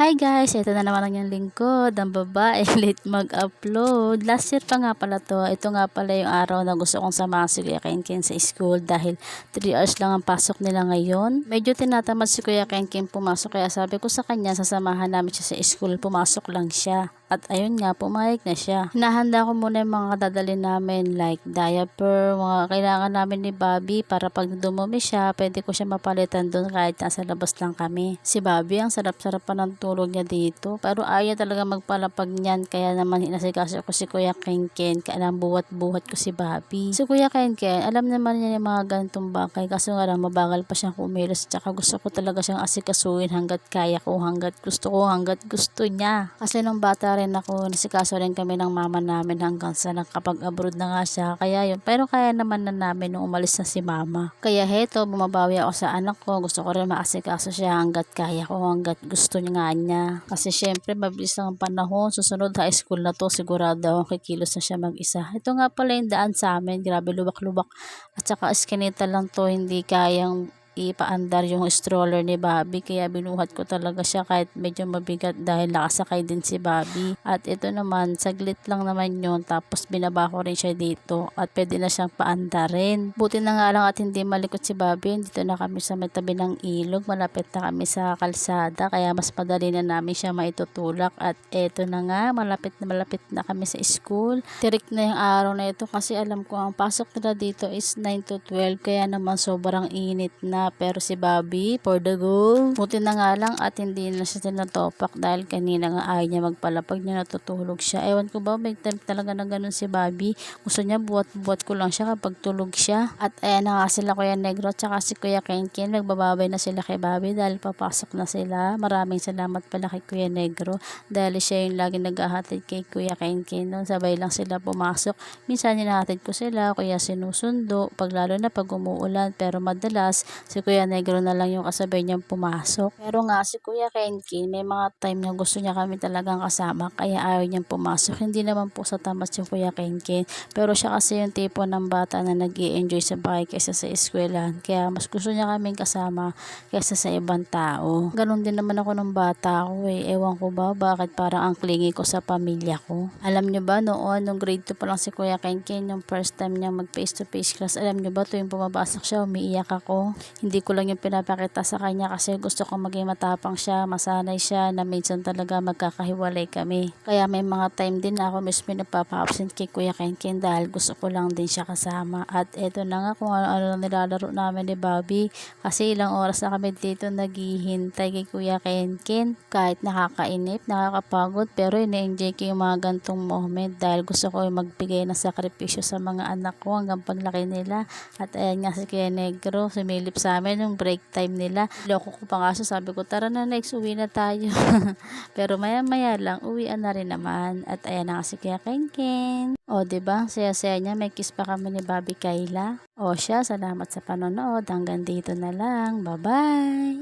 Hi guys, ito na naman ang yung lingkod, ang babae, late mag-upload. Last year pa nga pala to, ito nga pala yung araw na gusto kong samahan si Kuya Kenken sa school dahil 3 hours lang ang pasok nila ngayon. Medyo tinatamad si Kuya Kenken pumasok kaya sabi ko sa kanya, sasamahan namin siya sa school, pumasok lang siya. At ayun nga, pumayag na siya. Hinahanda ko muna yung mga dadalhin namin like diaper, mga kailangan namin ni Bobby para pag dumumi siya, pwede ko siya mapalitan doon kahit nasa labas lang kami. Si Bobby, ang sarap-sarap pa ng tulog niya dito. Pero ayaw talaga magpalapag niyan, kaya naman inasikaso ko si Kuya Kenken, kaya buhat-buhat ko si Bobby. Si Kuya Kenken, alam naman niya yung mga ganitong bakay, kaso nga lang mabagal pa siyang kumilos, tsaka gusto ko talaga siyang asikasuhin hanggat kaya ko, hanggat gusto ko, hanggat gusto niya. Kasi nung bata rin ako, nasikaso rin kami ng mama namin hanggang sa nakapag-abroad na nga siya. Kaya yun, pero kaya naman na namin nung umalis na si mama. Kaya heto, bumabawi ako sa anak ko. Gusto ko rin maasikaso siya hanggat kaya ko, hanggat gusto niya nga niya. Kasi syempre, mabilis ang panahon. Susunod high school na to, sigurado ako kikilos na siya mag-isa. Ito nga pala yung daan sa amin. Grabe, lubak-lubak. At saka eskinita lang to, hindi kayang ipaandar yung stroller ni Bobby. Kaya binuhat ko talaga siya kahit medyo mabigat dahil nakasakay din si Bobby. At ito naman saglit lang naman yun tapos binaba ko rin siya dito at pwede na siyang paandarin. Buti na nga lang at hindi malikot si Bobby. Dito na kami sa may tabi ng ilog. Malapit na kami sa kalsada kaya mas madali na namin siya maitutulak. At eto na nga malapit na malapit na kami sa school. Tirik na yung araw na ito kasi alam ko ang pasok nila dito is 9 to 12 kaya naman sobrang init na pero si Bobby for the goal. Buti na nga lang at hindi na siya tinatopak dahil kanina nga ayaw niya magpalapag niya natutulog siya. Ewan ko ba may time talaga na ganun si Bobby. Gusto niya buhat-buhat ko lang siya kapag tulog siya. At ayan na nga sila Kuya Negro at saka si Kuya Kenken. Nagbababay na sila kay Bobby dahil papasok na sila. Maraming salamat pala kay Kuya Negro dahil siya yung lagi naghahatid kay Kuya Kenken. No? Sabay lang sila pumasok. Minsan hinahatid ko sila kuya sinusundo pag lalo na pag umuulan pero madalas si Kuya Negro na lang yung kasabay niyang pumasok. Pero nga si Kuya Kenki, may mga time na gusto niya kami talagang kasama kaya ayaw niyang pumasok. Hindi naman po sa tamat si Kuya Kenki. Pero siya kasi yung tipo ng bata na nag enjoy sa bahay kaysa sa eskwelahan. Kaya mas gusto niya kaming kasama kaysa sa ibang tao. Ganon din naman ako ng bata ko eh. Ewan ko ba bakit parang ang clingy ko sa pamilya ko. Alam niyo ba noon, nung grade 2 pa lang si Kuya Kenki, yung first time niya mag face to face class, alam niyo ba tuwing pumapasok siya, umiiyak ako. Hindi ko lang yung pinapakita sa kanya kasi gusto ko maging matapang siya, masanay siya na minsan talaga magkakahiwalay kami. Kaya may mga time din ako mismo nagpapa-absent kay Kuya Kenken dahil gusto ko lang din siya kasama. At eto na nga kung ano-ano lang nilalaro namin ni Bobby kasi ilang oras na kami dito naghihintay kay Kuya Kenken. Kahit nakakainip, nakakapagod pero ina-enjoy ko yung mga gantong moment dahil gusto ko yung magbigay ng sakripisyo sa mga anak ko hanggang paglaki nila. At ayan nga si Kuya Negro, sumilip sa amin yung break time nila. Loko ko pa nga so sabi ko, tara na next, uwi na tayo. Pero maya maya lang, uwian na rin naman. At ayan na kasi kaya Kenken. O, ba diba? Saya-saya niya. May kiss pa kami ni Bobby Kayla. O siya, salamat sa panonood. Hanggang dito na lang. Bye-bye!